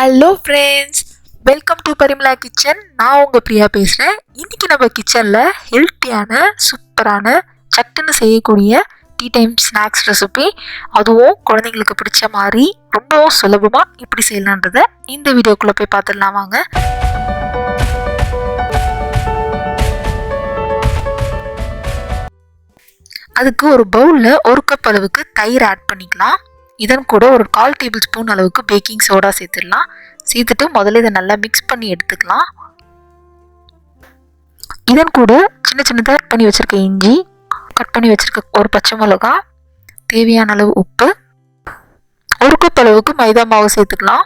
Hello friends welcome to Parimala kitchen நான் உங்கள் பிரியா பேசுகிறேன் இன்றைக்கி நம்ம கிச்சனில் ஹெல்த்தியான சூப்பரான சட்டுன்னு செய்யக்கூடிய டீ டைம் ஸ்நாக்ஸ் ரெசிபி அதுவும் குழந்தைங்களுக்கு பிடிச்ச மாதிரி ரொம்பவும் சுலபமாக இப்படி செய்யலான்றதை இந்த வீடியோக்குள்ளே போய் பார்த்துடலாம் வாங்க. அதுக்கு ஒரு பவுலில் ஒரு கப் அளவுக்கு தயிர் ஆட் பண்ணிக்கலாம். இதன் கூட ஒரு கால் டேபிள் ஸ்பூன் அளவுக்கு பேக்கிங் சோடா சேர்த்துடலாம். சேர்த்துட்டு முதல்ல இதை நல்லா மிக்ஸ் பண்ணி எடுத்துக்கலாம். இதன் கூட சின்ன சின்னதாக கட் பண்ணி வச்சுருக்க இஞ்சி கட் பண்ணி வச்சுருக்க ஒரு பச்சை மிளகா தேவையான அளவு உப்பு ஒரு கப் அளவுக்கு மைதா மாவு சேர்த்துக்கலாம்.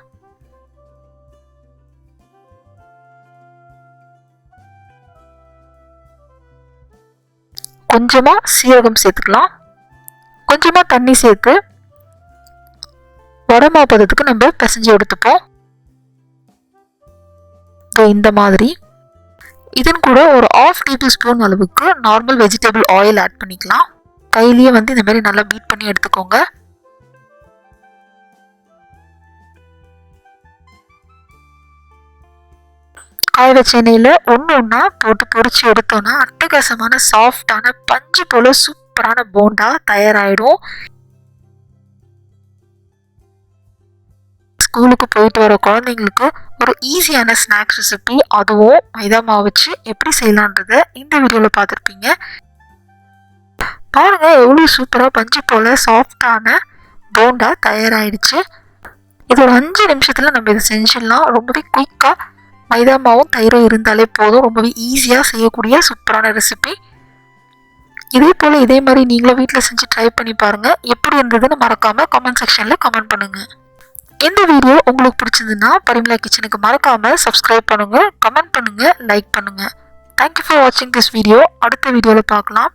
கொஞ்சமாக சீரகம் சேர்த்துக்கலாம். கொஞ்சமாக தண்ணி சேர்த்து வடமா பதத்துக்கு நம்ம பிசைஞ்சு எடுத்துப்போம். இந்த மாதிரி. இதன் கூட ஒரு ஆஃப் டேபிள் ஸ்பூன் அளவுக்கு நார்மல் வெஜிடபிள் ஆயில் ஆட் பண்ணிக்கலாம். கையிலேயே வந்து இந்த மாதிரி நல்லா பீட் பண்ணி எடுத்துக்கோங்க. காய வச்ச எண்ணெயில் ஒன்று ஒன்றா போட்டு பொறிச்சு எடுத்தோன்னா அட்டகாசமான சாஃப்டான பஞ்சு போல் சூப்பரான போண்டா தயாராகிடும் ஸ்கூலுக்கு போயிட்டு வர குழந்தைங்களுக்கு ஒரு ஈஸியான ஸ்நாக்ஸ் ரெசிபி அதுவும் மைதா மாவு வச்சு எப்படி செய்யலான்றத இந்த வீடியோவில் பார்த்துருப்பீங்க. பாருங்கள் எவ்வளோ சூப்பராக பஞ்சு போல் சாஃப்டான போண்டா தயாராகிடுச்சு இது ஒரு அஞ்சு நிமிஷத்தில் நம்ம இதை செஞ்சிடலாம். ரொம்பவே குயிக்காக மைதா மாவும் தயிரும் இருந்தாலே போதும். ரொம்பவே ஈஸியாக செய்யக்கூடிய சூப்பரான ரெசிபி இதே போல் இதே மாதிரி நீங்களும் வீட்டில் செஞ்சு ட்ரை பண்ணி பாருங்கள் எப்படி இருந்ததுன்னு மறக்காமல் கமெண்ட் செக்ஷனில் கமெண்ட் பண்ணுங்கள் இந்த வீடியோ உங்களுக்கு பிடிச்சதுன்னா பரிமலா கிச்சனுக்கு மறக்காமல் சப்ஸ்கிரைப் பண்ணுங்கள் கமெண்ட் பண்ணுங்கள் லைக் பண்ணுங்கள் தேங்க்யூ ஃபார் வாட்சிங் திஸ் வீடியோ அடுத்த வீடியோவில் பார்க்கலாம்.